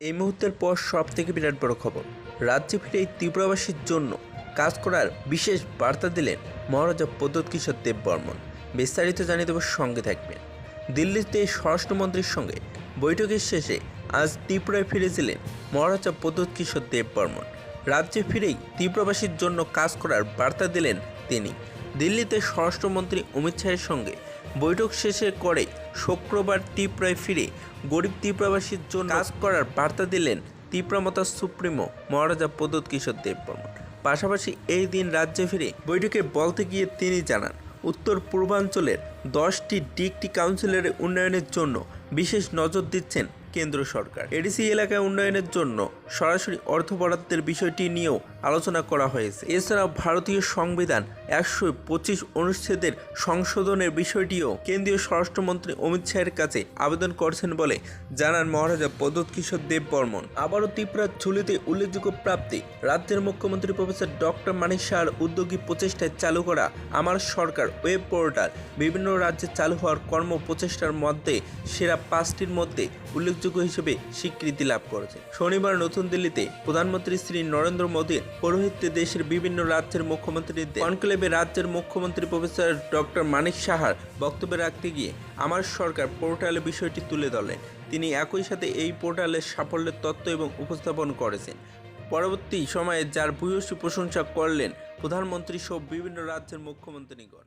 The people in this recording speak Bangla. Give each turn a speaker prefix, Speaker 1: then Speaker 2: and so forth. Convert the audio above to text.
Speaker 1: এই মুহূর্তের পর সব থেকে বিরাট বড় খবর। রাজ্যে ফিরে এই তীব্রবাসীর জন্য কাজ করার বিশেষ বার্তা দিলেন মহারাজা প্রদ্যোৎ কিশোর দেব বর্মন বিস্তারিত জানিয়ে দেব সঙ্গে থাকবেন। দিল্লিতে স্বরাষ্ট্রমন্ত্রীর সঙ্গে বৈঠকের শেষে আজ ত্রিপুরায় ফিরেছিলেন মহারাজা প্রদ্যোৎ কিশোর দেব বর্মন রাজ্যে ফিরেই তীব্রবাসীর জন্য কাজ করার বার্তা দিলেন তিনি। দিল্লিতে স্বরাষ্ট্রমন্ত্রী অমিত শাহের সঙ্গে বৈঠক শেষে করে শুক্রবার ত্রিপুরায় ফিরে গরিব ত্রিপুরাবাসীর জন্য কাজ করার বার্তা দিলেন ত্রিপুরামতা সুপ্রিমো মহারাজা প্রদ্যোৎ কিশোর দেব বর্মন পাশাপাশি এই দিন রাজ্যে ফিরে বৈঠকে বলতে গিয়ে তিনি জানান, উত্তর পূর্বাঞ্চলের দশটি ডিগ্রি কাউন্সিলের উন্নয়নের জন্য বিশেষ নজর দিচ্ছেন কেন্দ্র সরকার। এডিসি এলাকায় উন্নয়নের জন্য সরাসরি অর্থ বরাদ্দের বিষয়টি নিয়েও আলোচনা করা হয়েছে। এছাড়াও ভারতীয় সংবিধান একশো পঁচিশ অনুচ্ছেদের সংশোধনের বিষয়টিও কেন্দ্রীয় স্বরাষ্ট্রমন্ত্রী অমিত শাহের কাছে আবেদন করছেন বলে জানান মহারাজা প্রদ্যোৎ কিশোর দেব বর্মন আবারও ত্রিপুরার ঝুলিতে উল্লেখযোগ্য প্রাপ্তি, রাজ্যের মুখ্যমন্ত্রী প্রফেসর ডক্টর মানিক শাহর উদ্যোগী প্রচেষ্টায় চালু করা আমার সরকার ওয়েব পোর্টাল, বিভিন্ন রাজ্যে চালু হওয়ার কর্ম প্রচেষ্টার মধ্যে সেরা পাঁচটির মধ্যে উল্লেখযোগ্য হিসেবে স্বীকৃতি লাভ করেছে। শনিবার নতুন দিল্লিতে প্রধানমন্ত্রী শ্রী নরেন্দ্র মোদীর পৌরোহিত্যে দেশের বিভিন্ন রাজ্যের মুখ্যমন্ত্রীদের কনক্লেভে রাজ্যের মুখ্যমন্ত্রী প্রফেসর ডক্টর মানিক সাহার বক্তব্য রাখতে গিয়ে আমার সরকার পোর্টালে বিষয়টি তুলে ধরলেন। তিনি একই সাথে এই পোর্টালের সাফল্যের তত্ত্ব এবং উপস্থাপন করেছেন। পরবর্তী সময়ে যার ভূয়সী প্রশংসা করলেন প্রধানমন্ত্রী সহ বিভিন্ন রাজ্যের মুখ্যমন্ত্রীগণ।